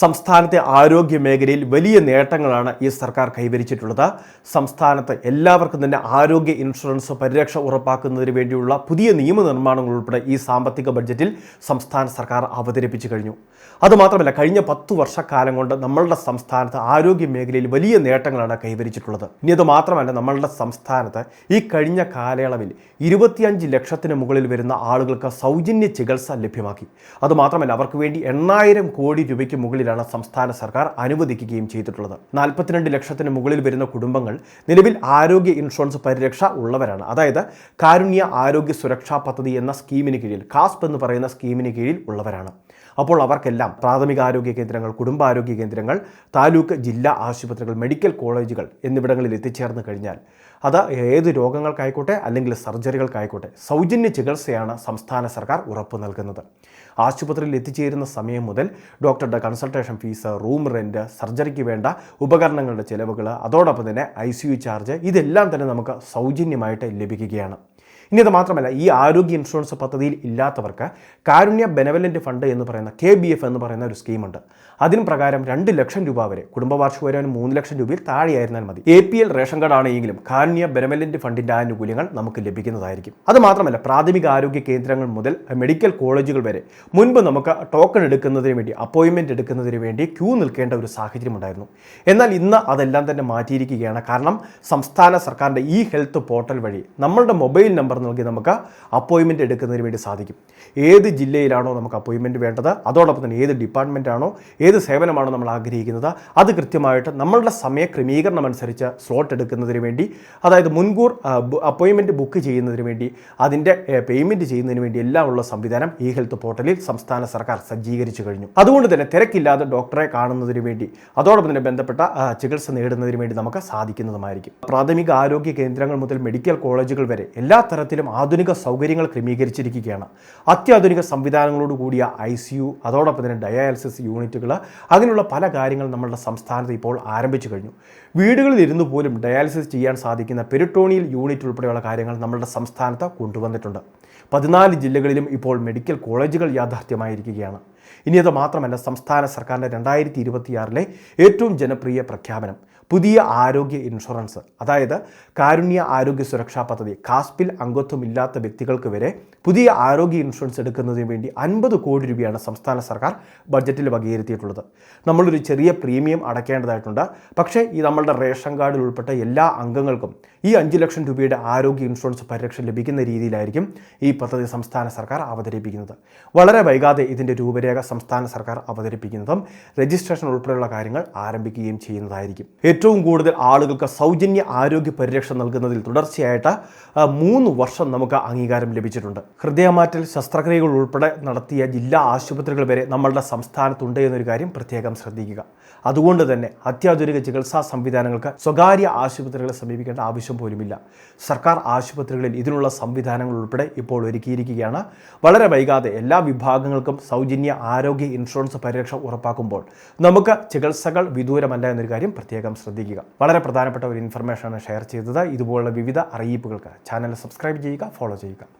സംസ്ഥാനത്തെ ആരോഗ്യ മേഖലയിൽ വലിയ നേട്ടങ്ങളാണ് ഈ സർക്കാർ കൈവരിച്ചിട്ടുള്ളത്. സംസ്ഥാനത്ത് എല്ലാവർക്കും തന്നെ ആരോഗ്യ ഇൻഷുറൻസ് പരിരക്ഷ ഉറപ്പാക്കുന്നതിന് വേണ്ടിയുള്ള പുതിയ നിയമനിർമ്മാണങ്ങൾ ഉൾപ്പെടെ ഈ സാമ്പത്തിക ബഡ്ജറ്റിൽ സംസ്ഥാന സർക്കാർ അവതരിപ്പിച്ചു കഴിഞ്ഞു. അതുമാത്രമല്ല കഴിഞ്ഞ പത്തു വർഷക്കാലം കൊണ്ട് നമ്മളുടെ സംസ്ഥാനത്ത് ആരോഗ്യ മേഖലയിൽ വലിയ നേട്ടങ്ങളാണ് കൈവരിച്ചിട്ടുള്ളത്. ഇനി അത് മാത്രമല്ല നമ്മളുടെ സംസ്ഥാനത്ത് ഈ കഴിഞ്ഞ കാലയളവിൽ ഇരുപത്തിയഞ്ച് ലക്ഷത്തിന് മുകളിൽ വരുന്ന ആളുകൾക്ക് സൗജന്യ ചികിത്സ ലഭ്യമാക്കി. അതുമാത്രമല്ല അവർക്ക് വേണ്ടി എണ്ണായിരം കോടി രൂപയ്ക്ക് മുകളിലാണ് സംസ്ഥാന സർക്കാർ അനുവദിക്കുകയും ചെയ്തിട്ടുള്ളത്. നാൽപ്പത്തിരണ്ട് ലക്ഷത്തിന് മുകളിൽ വരുന്ന കുടുംബങ്ങൾ നിലവിൽ ആരോഗ്യ ഇൻഷുറൻസ് പരിരക്ഷ ഉള്ളവരാണ്. അതായത് കാരുണ്യ ആരോഗ്യ സുരക്ഷാ പദ്ധതി എന്ന സ്കീമിന് കീഴിൽ കാസ്പ് എന്ന് പറയുന്ന സ്കീമിന് കീഴിൽ ഉള്ളവരാണ്. അപ്പോൾ അവർക്കെല്ലാം പ്രാഥമിക ആരോഗ്യ കേന്ദ്രങ്ങൾ കുടുംബാരോഗ്യ കേന്ദ്രങ്ങൾ താലൂക്ക് ജില്ലാ ആശുപത്രികൾ മെഡിക്കൽ കോളേജുകൾ എന്നിവിടങ്ങളിൽ എത്തിച്ചേർന്ന് കഴിഞ്ഞാൽ അത് ഏത് രോഗങ്ങൾക്കായിക്കോട്ടെ അല്ലെങ്കിൽ സർജറികൾക്കായിക്കോട്ടെ സൗജന്യ ചികിത്സയാണ് സംസ്ഥാന സർക്കാർ ഉറപ്പു നൽകുന്നത്. ആശുപത്രിയിൽ എത്തിച്ചേരുന്ന സമയം മുതൽ ഡോക്ടറുടെ കൺസൾട്ടേഷൻ ഫീസ് റൂം റെന്റ് സർജറിക്ക് വേണ്ട ഉപകരണങ്ങളുടെ ചിലവുകൾ അതോടൊപ്പം തന്നെ ഐ ചാർജ് ഇതെല്ലാം തന്നെ നമുക്ക് സൗജന്യമായിട്ട് ലഭിക്കുകയാണ്. ഇനി അത് മാത്രമല്ല ഈ ആരോഗ്യ ഇൻഷുറൻസ് പദ്ധതിയിൽ ഇല്ലാത്തവർക്ക് കാരുണ്യ ബെനവലന്റ് ഫണ്ട് എന്ന് പറയുന്ന കെ ബി എഫ് എന്ന് പറയുന്ന ഒരു സ്കീമുണ്ട്. അതിന് പ്രകാരം രണ്ട് ലക്ഷം രൂപ വരെ കുടുംബ വാർഷിക വരുമാനം മൂന്ന് ലക്ഷം രൂപയിൽ താഴെയായിരുന്നാൽ മതി. A P L ration card ആണെങ്കിലും കാരുണ്യ ബെനവലന്റ് ഫണ്ടിന്റെ ആനുകൂല്യങ്ങൾ നമുക്ക് ലഭിക്കുന്നതായിരിക്കും. അത് മാത്രമല്ല പ്രാഥമിക ആരോഗ്യ കേന്ദ്രങ്ങൾ മുതൽ മെഡിക്കൽ കോളേജുകൾ വരെ മുൻപ് നമുക്ക് ടോക്കൺ എടുക്കുന്നതിന് വേണ്ടി അപ്പോയിൻമെന്റ് എടുക്കുന്നതിന് വേണ്ടി ക്യൂ നിൽക്കേണ്ട ഒരു സാഹചര്യം ഉണ്ടായിരുന്നു എന്നാൽ ഇന്ന് അതെല്ലാം തന്നെ മാറ്റിയിരിക്കുകയാണ്. കാരണം സംസ്ഥാന സർക്കാരിന്റെ ഈ ഹെൽത്ത് പോർട്ടൽ വഴി നമ്മളുടെ മൊബൈൽ നമ്പർ നൽകി നമുക്ക് അപ്പോയിൻമെന്റ് എടുക്കുന്നതിന് വേണ്ടി സാധിക്കും. ഏത് ജില്ലയിലാണോ നമുക്ക് അപ്പോയിൻമെന്റ് വേണ്ടത് അതോടൊപ്പം തന്നെ ഏത് ഡിപ്പാർട്ട്മെന്റ് ആണോ ഏത് സേവനമാണോ നമ്മൾ ആഗ്രഹിക്കുന്നത് അത് കൃത്യമായിട്ട് നമ്മളുടെ സമയ ക്രമീകരണം അനുസരിച്ച് സ്ലോട്ട് എടുക്കുന്നതിന് വേണ്ടി അതായത് മുൻകൂർ അപ്പോയിൻമെന്റ് ബുക്ക് ചെയ്യുന്നതിന് വേണ്ടി അതിന്റെ പേയ്മെന്റ് ചെയ്യുന്നതിന് വേണ്ടി എല്ലാം ഉള്ള സംവിധാനം ഈ ഹെൽത്ത് പോർട്ടലിൽ സംസ്ഥാന സർക്കാർ സജ്ജീകരിച്ചു കഴിഞ്ഞു. അതുകൊണ്ട് തന്നെ തിരക്കില്ലാതെ ഡോക്ടറെ കാണുന്നതിന് വേണ്ടി അതോടൊപ്പം തന്നെ ബന്ധപ്പെട്ട ചികിത്സ നേടുന്നതിന് വേണ്ടി നമുക്ക് സാധിക്കുന്നതുമായിരിക്കും. പ്രാഥമിക ആരോഗ്യ കേന്ദ്രങ്ങൾ മുതൽ മെഡിക്കൽ കോളേജുകൾ വരെ എല്ലാ ആധുനിക സൗകര്യങ്ങൾ ക്രമീകരിച്ചിരിക്കുകയാണ്. അത്യാധുനിക സംവിധാനങ്ങളോട് കൂടിയ ഐ സി യു അതോടൊപ്പം തന്നെ ഡയാലിസിസ് യൂണിറ്റുകൾ അങ്ങനെയുള്ള പല കാര്യങ്ങൾ നമ്മളുടെ സംസ്ഥാനത്ത് ഇപ്പോൾ ആരംഭിച്ചു കഴിഞ്ഞു. വീടുകളിൽ ഇരുന്ന് പോലും ഡയാലിസിസ് ചെയ്യാൻ സാധിക്കുന്ന പെരിട്ടോണിയൽ യൂണിറ്റ് ഉൾപ്പെടെയുള്ള കാര്യങ്ങൾ നമ്മളുടെ സംസ്ഥാനത്ത് കൊണ്ടുവന്നിട്ടുണ്ട്. പതിനാല് ജില്ലകളിലും ഇപ്പോൾ മെഡിക്കൽ കോളേജുകൾ യാഥാർത്ഥ്യമായിരിക്കുകയാണ്. ഇനി അത് മാത്രമല്ല സംസ്ഥാന സർക്കാരിന്റെ രണ്ടായിരത്തി ഇരുപത്തിയാറിലെ ഏറ്റവും ജനപ്രിയ പ്രഖ്യാപനം പുതിയ ആരോഗ്യ ഇൻഷുറൻസ്. അതായത് കാരുണ്യ ആരോഗ്യ സുരക്ഷാ പദ്ധതി കാസ്പിൽ അംഗത്വമില്ലാത്ത വ്യക്തികൾക്ക് വരെ പുതിയ ആരോഗ്യ ഇൻഷുറൻസ് എടുക്കുന്നതിന് വേണ്ടി അൻപത് കോടി രൂപയാണ് സംസ്ഥാന സർക്കാർ ബഡ്ജറ്റിൽ വകയിരുത്തിയിട്ടുള്ളത്. നമ്മളൊരു ചെറിയ പ്രീമിയം അടയ്ക്കേണ്ടതായിട്ടുണ്ട്. പക്ഷേ ഈ നമ്മളുടെ റേഷൻ കാർഡിൽ ഉൾപ്പെട്ട എല്ലാ അംഗങ്ങൾക്കും ഈ അഞ്ച് ലക്ഷം രൂപയുടെ ആരോഗ്യ ഇൻഷുറൻസ് പരിരക്ഷ ലഭിക്കുന്ന രീതിയിലായിരിക്കും ഈ പദ്ധതി സംസ്ഥാന സർക്കാർ അവതരിപ്പിക്കുന്നത്. വളരെ വൈകാതെ ഇതിന്റെ രൂപരേഖ സംസ്ഥാന സർക്കാർ അവതരിപ്പിക്കുന്നതും രജിസ്ട്രേഷൻ ഉൾപ്പെടെയുള്ള കാര്യങ്ങൾ ആരംഭിക്കുകയും ചെയ്യുന്നതായിരിക്കും. ഏറ്റവും കൂടുതൽ ആളുകൾക്ക് സൗജന്യ ആരോഗ്യ പരിരക്ഷ നൽകുന്നതിൽ തുടർച്ചയായിട്ട് മൂന്ന് വർഷം നമുക്ക് അംഗീകാരം ലഭിച്ചിട്ടുണ്ട്. ഹൃദയമാറ്റൽ ശസ്ത്രക്രിയകൾ ഉൾപ്പെടെ നടത്തിയ ജില്ലാ ആശുപത്രികൾ വരെ നമ്മളുടെ സംസ്ഥാനത്തുണ്ട് എന്നൊരു കാര്യം പ്രത്യേകം ശ്രദ്ധിക്കുക. അതുകൊണ്ട് തന്നെ അത്യാധുനിക ചികിത്സാ സംവിധാനങ്ങൾക്ക് സ്വകാര്യ ആശുപത്രികളെ സമീപിക്കേണ്ട ആവശ്യം പോലുമില്ല. സർക്കാർ ആശുപത്രികളിൽ ഇതിനുള്ള സംവിധാനങ്ങൾ ഉൾപ്പെടെ ഇപ്പോൾ ഒരുക്കിയിരിക്കുകയാണ്. വളരെ വൈകാതെ എല്ലാ വിഭാഗങ്ങൾക്കും സൗജന്യ ആരോഗ്യ ഇൻഷുറൻസ് പരിരക്ഷ ഉറപ്പാക്കുമ്പോൾ നമുക്ക് ചികിത്സകൾ വിദൂരമല്ല എന്നൊരു കാര്യം പ്രത്യേകം ശ്രദ്ധിക്കുക. വളരെ പ്രധാനപ്പെട്ട ഒരു ഇൻഫർമേഷനാണ് ഷെയർ ചെയ്തത്. ഇതുപോലുള്ള വിവിധ അറിയിപ്പുകൾക്ക് ചാനൽ സബ്സ്ക്രൈബ് ചെയ്യുക ഫോളോ ചെയ്യുക.